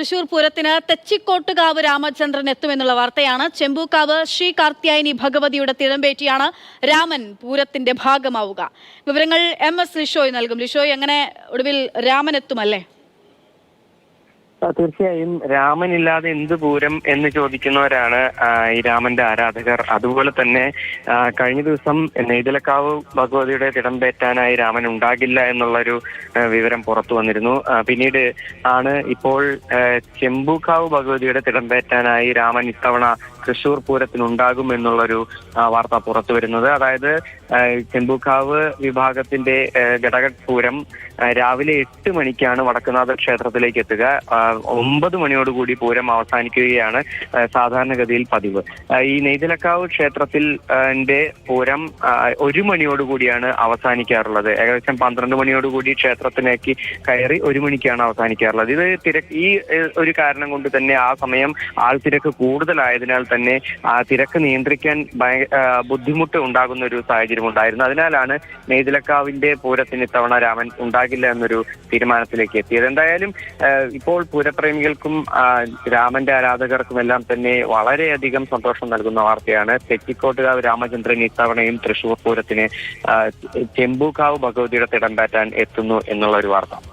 തൃശൂർ പൂരത്തിന് തെച്ചിക്കോട്ടുകാവ് രാമചന്ദ്രൻ എത്തുമെന്നുള്ള വാർത്തയാണ്. ചെമ്പൂക്കാവ് ശ്രീ കാർത്യായനി ഭഗവതിയുടെ തിഴമ്പേറ്റിയാണ് രാമൻ പൂരത്തിന്റെ ഭാഗമാവുക. വിവരങ്ങൾ എം എസ് ലിഷോയ് നൽകും. ലിഷോയ് എങ്ങനെ ഒടുവിൽ രാമൻ എത്തുമല്ലേ തീർച്ചയായും രാമനില്ലാതെ എന്ത് പൂരം എന്ന് ചോദിക്കുന്നവരാണ് ഈ രാമന്റെ ആരാധകർ. അതുപോലെ തന്നെ കഴിഞ്ഞ ദിവസം നെയ്തലക്കാവ് ഭഗവതിയുടെ തിടമ്പേറ്റാനായി രാമൻ ഉണ്ടാകില്ല എന്നുള്ളൊരു വിവരം പുറത്തു വന്നിരുന്നു. പിന്നീട് ആണ് ഇപ്പോൾ ചെമ്പൂക്കാവ് ഭഗവതിയുടെ തിടമ്പേറ്റാനായി രാമൻ ഇത്തവണ തൃശൂർ പൂരത്തിനുണ്ടാകും എന്നുള്ളൊരു വാർത്ത പുറത്തു വരുന്നത്. അതായത് ചെമ്പുക്കാവ് വിഭാഗത്തിന്റെ ഘടക പൂരം രാവിലെ എട്ട് മണിക്കാണ് വടക്കുനാഥ ക്ഷേത്രത്തിലേക്ക് എത്തുക. ഒമ്പത് മണിയോടുകൂടി പൂരം അവസാനിക്കുകയാണ് സാധാരണഗതിയിൽ പതിവ്. ഈ നെയ്തലക്കാവ് ക്ഷേത്രത്തിൽ പൂരം ഒരു മണിയോടുകൂടിയാണ് അവസാനിക്കാറുള്ളത്. ഏകദേശം പന്ത്രണ്ട് മണിയോടുകൂടി ക്ഷേത്രത്തിലേക്ക് കയറി ഒരു മണിക്കാണ് അവസാനിക്കാറുള്ളത്. ഇത് തിരക്ക് ഈ ഒരു കാരണം കൊണ്ട് തന്നെ ആ സമയം ആൾ തിരക്ക് കൂടുതലായതിനാൽ തന്നെ ആ തിരക്ക് നിയന്ത്രിക്കാൻ ബുദ്ധിമുട്ട് ഉണ്ടാകുന്ന ഒരു സാഹചര്യം ഉണ്ടായിരുന്നു. അതിനാലാണ് നെയ്തിലക്കാവിന്റെ പൂരത്തിന് ഇത്തവണ രാമൻ ഉണ്ടാകില്ല എന്നൊരു തീരുമാനത്തിലേക്ക് എത്തിയത്. എന്തായാലും ഇപ്പോൾ പൂരപ്രേമികൾക്കും രാമന്റെ ആരാധകർക്കും എല്ലാം തന്നെ വളരെയധികം സന്തോഷം നൽകുന്ന വാർത്തയാണ്. തെറ്റിക്കോട്ടുകാവ് രാമചന്ദ്രൻ ഇത്തവണയും തൃശൂർ പൂരത്തിന് ചെമ്പൂക്കാവ് ഭഗവതിയുടെ തിടമ്പാറ്റാൻ എത്തുന്നു എന്നുള്ള ഒരു വാർത്ത.